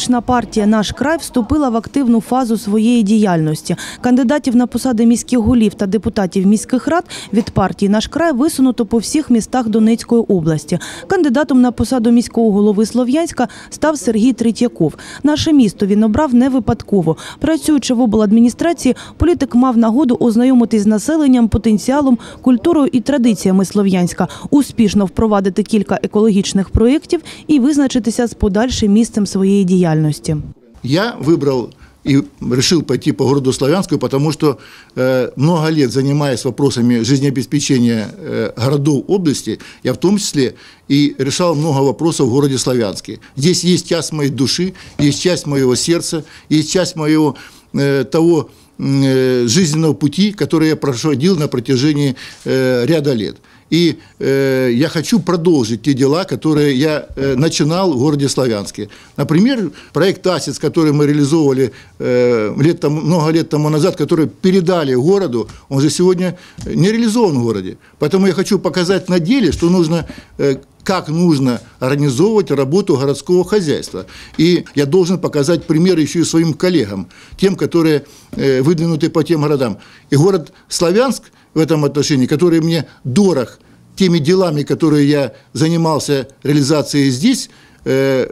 Політична партія Наш край вступила в активну фазу своєї діяльності. Кандидатів на посади міських голів та депутатів міських рад від партії Наш край висунуто по всіх містах Донецької області. Кандидатом на посаду міського голови Слов'янська став Сергій Третьяков. Наше місто він обрав не випадково. Працюючи в обладміністрації, політик мав нагоду ознайомитись з населенням, потенціалом, культурою і традиціями Слов'янська, успішно впровадити кілька екологічних проєктів і визначитися з подальшим місцем своєї діяльності. Я выбрал и решил пойти по городу Славянску, потому что э, много лет занимаясь вопросами жизнеобеспечения э, области, я в том числе и решал много вопросов в городе Славянске. Здесь есть часть моей души, есть часть моего сердца, есть часть моего э, того э, жизненного пути, который я проходил на протяжении э, ряда лет. И э, я хочу продолжить те дела, которые я э, начинал в городе Славянске. Например, проект «Асец», который мы реализовывали э, лет тому, много лет тому назад, который передали городу, он же сегодня не реализован в городе. Поэтому я хочу показать на деле, что нужно э, как нужно организовывать работу городского хозяйства. И я должен показать пример еще и своим коллегам, тем, которые э, выдвинуты по тем городам. И город Славянск в этом отношении, который мне дорог. Теми делами, которые я занимался реализацией здесь, э,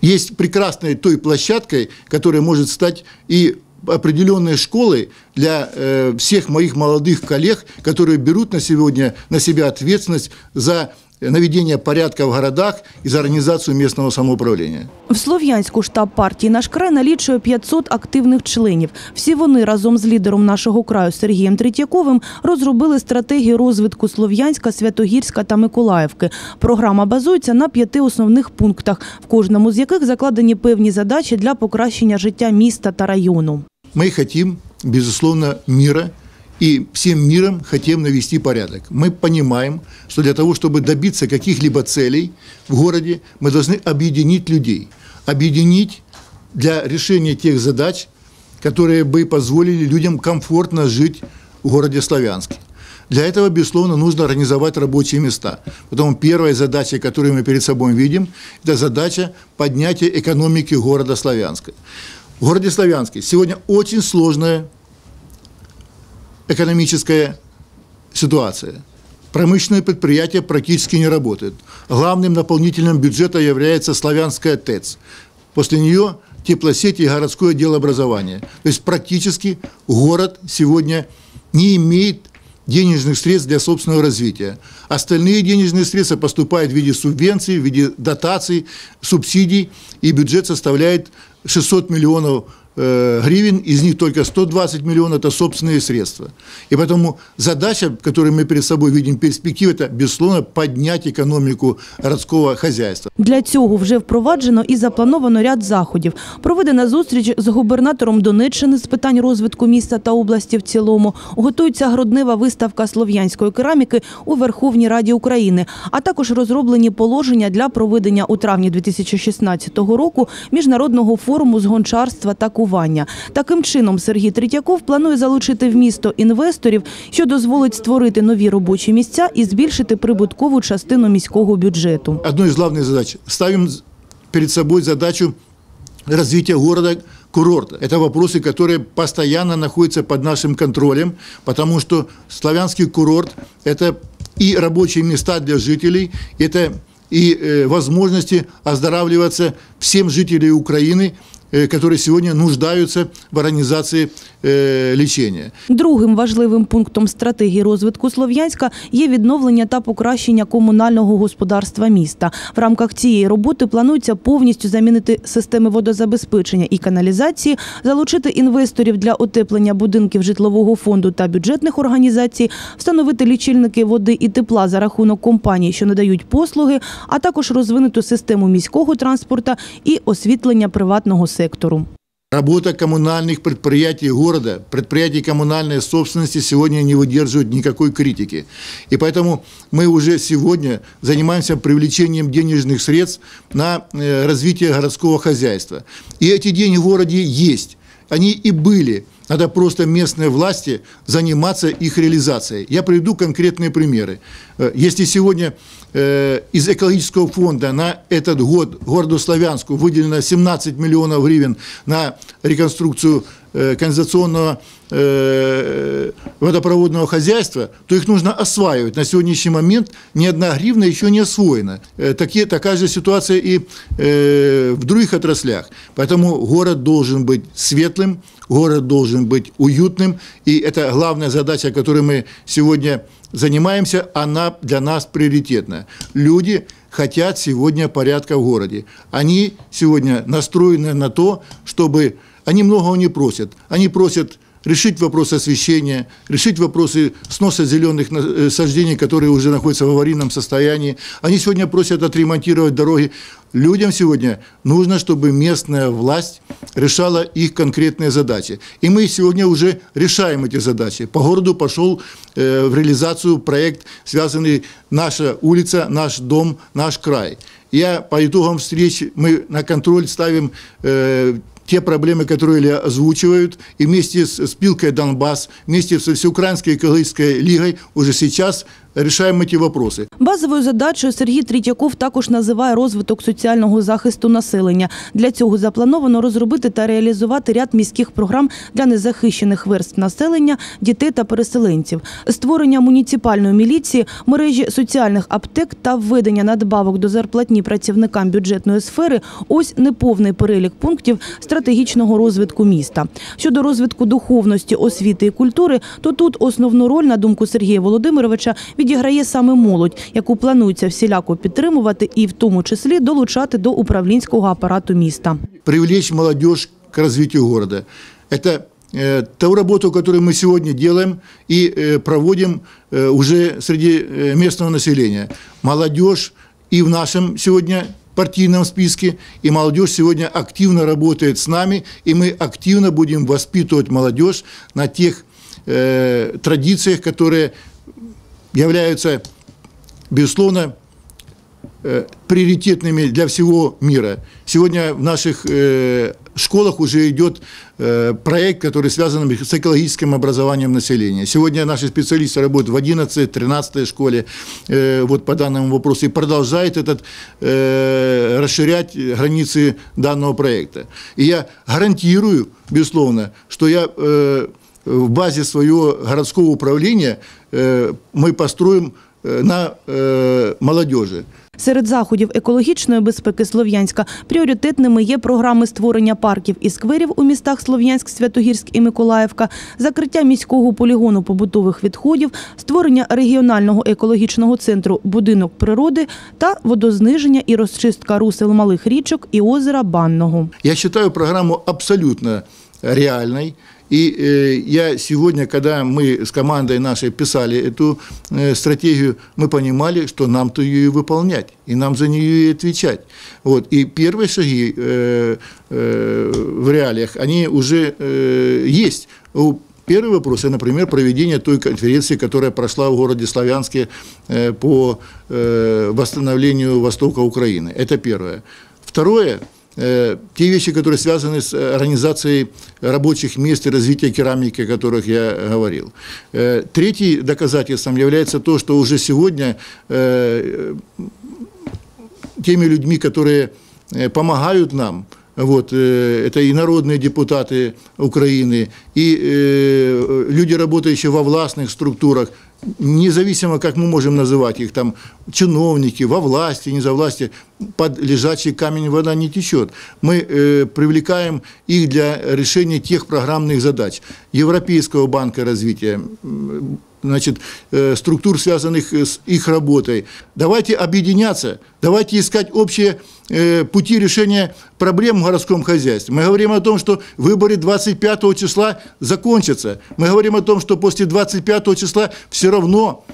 есть прекрасной той площадкой, которая может стать и определенной школой для э, всех моих молодых коллег, которые берут на сегодня на себя ответственность за наведение порядка в городах и за организацию местного самоуправления. В Слов'янську штаб партії «Наш край» налічує 500 активних членів. Всі вони разом з лідером нашого краю Сергієм Третьяковим розробили стратегію розвитку Слов'янська, Святогірська та Миколаївки. Програма базується на п'яти основних пунктах, в кожному з яких закладені певні задачі для покращення життя міста та району. Мы хотим, безусловно, мира и всем миром хотим навести порядок. Мы понимаем, что для того, чтобы добиться каких-либо целей в городе, мы должны объединить людей. Объединить для решения тех задач, которые бы позволили людям комфортно жить в городе Славянске. Для этого, безусловно, нужно организовать рабочие места. Поэтому первая задача, которую мы перед собой видим, это задача поднятия экономики города Славянска. В городе Славянске сегодня очень сложная экономическая ситуация. Промышленные предприятия практически не работают. Главным наполнителем бюджета является Славянская ТЭЦ. После нее теплосети и городское делообразование. То есть практически город сегодня не имеет денежных средств для собственного развития. Остальные денежные средства поступают в виде субвенций, в виде дотаций, субсидий, и бюджет составляет 600 миллионов гривен, из них только 120 миллионов – это собственные средства. И поэтому задача, которую мы перед собой видим перспективы, это, безусловно, поднять экономику городского хозяйства. Для цього вже впроваджено і заплановано ряд заходів. Проведена зустріч з губернатором Донеччини з питань розвитку міста та області в цілому. Готується груднева виставка слов'янської кераміки у Верховній Раді України, а також розроблені положення для проведення у травні 2016 року міжнародного форуму з гончарства та кування. Таким чином Сергій Третьяков планує залучити в місто інвесторів, що дозволить створити нові робочі місця і збільшити прибуткову частину міського бюджету. Одной из главных задач ставим перед собой задачу развития города курорта. Это вопросы, которые постоянно находятся под нашим контролем, потому что славянский курорт – это и рабочие места для жителей, это и э, возможности оздоравливаться всем жителям Украины, э, которые сегодня нуждаются в организации э, лечения. Другим важливим пунктом стратегії розвитку Слов'янська є відновлення та покращення комунального господарства міста. В рамках цієї роботи планується повністю замінити системи водозабезпечення і каналізації, залучити інвесторів для утеплення будинків житлового фонду та бюджетних організацій, встановити лічильники води і тепла за рахунок компаній, що надають послуги, а також розвинути систему міського транспорту і освітлення приватного сектору. Работа коммунальных предприятий города, предприятий коммунальной собственности сегодня не выдерживает никакой критики. И поэтому мы уже сегодня занимаемся привлечением денежных средств на э, развитие городского хозяйства. И эти деньги в городе есть. Они и были. Надо просто местной власти заниматься их реализацией. Я приведу конкретные примеры. Э, Если сегодня э, из экологического фонда на этот год городу Славянску выделено 17 миллионов гривен на реконструкцию канализационного э, водопроводного хозяйства, то их нужно осваивать. На сегодняшний момент ни одна гривна еще не освоена. Э, Такие, такая же ситуация и э, в других отраслях. Поэтому город должен быть светлым, город должен быть уютным, и это главная задача, которой мы сегодня занимаемся, она для нас приоритетна. Люди хотят сегодня порядка в городе. Они сегодня настроены на то, чтобы... Они многого не просят. Они просят решить вопрос освещения, решить вопросы сноса зеленых э, саждений, которые уже находятся в аварийном состоянии. Они сегодня просят отремонтировать дороги. Людям сегодня нужно, чтобы местная власть решала их конкретные задачи. И мы сегодня уже решаем эти задачи. По городу пошел э, в реализацию проект, связанный «Наша улица, наш дом, наш край». Я по итогам встреч, мы на контроль ставим э, те проблемы, которые ли озвучивают, и вместе с спилкой «Донбасс», вместе со Всеукраинской экологической лигой уже сейчас решаем эти вопросы. Базовою задачею Сергій Третьяков також називає розвиток соціального захисту населення. Для цього заплановано розробити та реалізувати ряд міських програм для незахищених верств населення, дітей та переселенців, створення муніципальної міліції, мережі соціальних аптек та введення надбавок до зарплатні працівникам бюджетної сфери – ось неповний перелік пунктів стратегічного розвитку міста. Щодо розвитку духовності, освіти і культури, то тут основну роль, на думку Сергія Володимировича, відіграє саме молодь, яку планується всіляко підтримувати і в тому числі долучати до управлінського апарату міста. Привлечь молодежь к развитию города. Это э, ту работу, которую мы сегодня делаем и э, проводим э, уже среди э, местного населения. Молодежь и в нашем сегодня партийном списке, и молодежь сегодня активно работает с нами, и мы активно будем воспитывать молодежь на тех э, традициях, которые являются, безусловно, э, приоритетными для всего мира. Сегодня в наших э, школах уже идет э, проект, который связан с экологическим образованием населения. Сегодня наши специалисты работают в 11-13 школе вот по данному вопросу и продолжают этот, расширять границы данного проекта. И я гарантирую, безусловно, что я в базе своего городского управления э, мы построим э, на э, молодежи. Серед заходів екологічної безпеки Слов'янська пріоритетними є програми створення парків і скверів у містах Слов'янськ, Святогірськ і Миколаївка, закриття міського полігону побутових відходів, створення регіонального екологічного центру «Будинок природи» та водозниження і розчистка русел малих річок і озера Банного. Я считаю программу абсолютно реальной. И э, я сегодня, когда мы с командой нашей писали эту э, стратегию, мы понимали, что нам-то ее и выполнять, и нам за нее и отвечать. Вот. И первые шаги э, в реалиях, они уже есть. Первый вопрос, например, проведение той конференции, которая прошла в городе Славянске по восстановлению Востока Украины. Это первое. Второе, те вещи, которые связаны с э, организацией рабочих мест и развития керамики, о которых я говорил. Э, Третьим доказательством является то, что уже сегодня э, теми людьми, которые э, помогают нам, вот, э, это и народные депутаты Украины, и э, люди, работающие во властных структурах, независимо, как мы можем называть их, там, чиновники, во власти, не за власти, под лежачий камень вода не течет. Мы э, привлекаем их для решения тех программных задач Европейского банка развития, значит, э, структур, связанных с их работой. Давайте объединяться, давайте искать общие э, пути решения проблем в городском хозяйстве. Мы говорим о том, что выборы 25 числа закончатся. Мы говорим о том, что после 25 числа все равно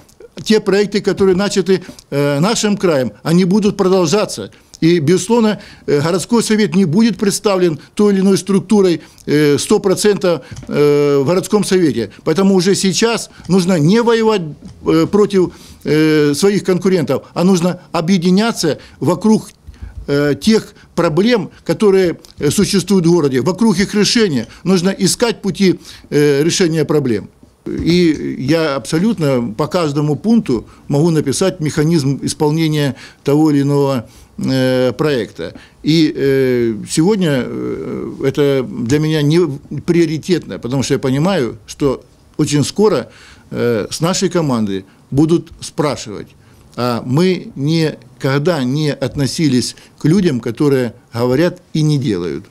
те проекты, которые начаты э, нашим краем, они будут продолжаться. И, безусловно, э, городской совет не будет представлен той или иной структурой э, 100% э, в городском совете. Поэтому уже сейчас нужно не воевать э, против э, своих конкурентов, а нужно объединяться вокруг э, тех проблем, которые э, существуют в городе. Вокруг их решения нужно искать пути э, решения проблем. И я абсолютно по каждому пункту могу написать механизм исполнения того или иного проекта. И сегодня это для меня не приоритетно, потому что я понимаю, что очень скоро с нашей команды будут спрашивать, а мы никогда не относились к людям, которые говорят и не делают.